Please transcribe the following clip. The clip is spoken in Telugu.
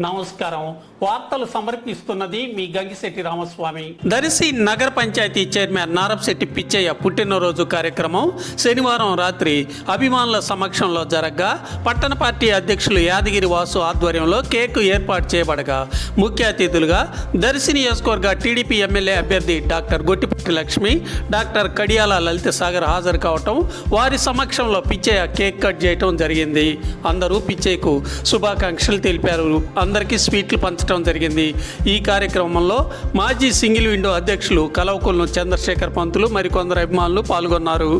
నమస్కారం. వార్తలు సమర్పిస్తున్నది మీ గంగిశెట్టి రామస్వామి. దర్శి నగర పంచాయతీ చైర్మన్ నారపశెట్టి పిచ్చయ్య పుట్టినరోజు కార్యక్రమం శనివారం రాత్రి అభిమానుల సమక్షంలో జరగగా. పట్టణ పార్టీ అధ్యక్షులు యాదగిరి వాసు ఆధ్వర్యంలో కేకు ఏర్పాటు చేయబడగా. ముఖ్య అతిథులుగా దర్శి నియోజకవర్గ టీడీపీ ఎమ్మెల్యే అభ్యర్థి డాక్టర్ గొట్టిపట్టి లక్ష్మి డాక్టర్ కడియాల లలిత సాగర్ హాజరు కావటం వారి సమక్షంలో పిచ్చయ్య కేక్ కట్ చేయటం జరిగింది. అందరూ పిచ్చయ్యకు శుభాకాంక్షలు తెలిపారు. అందరికీ స్వీట్లు పంచడం జరిగింది. ఈ కార్యక్రమంలో మాజీ సింగిల్ విండో అధ్యక్షులు కలవకులను చంద్రశేఖర్ పంతులు మరికొందరు అభిమానులు పాల్గొన్నారు.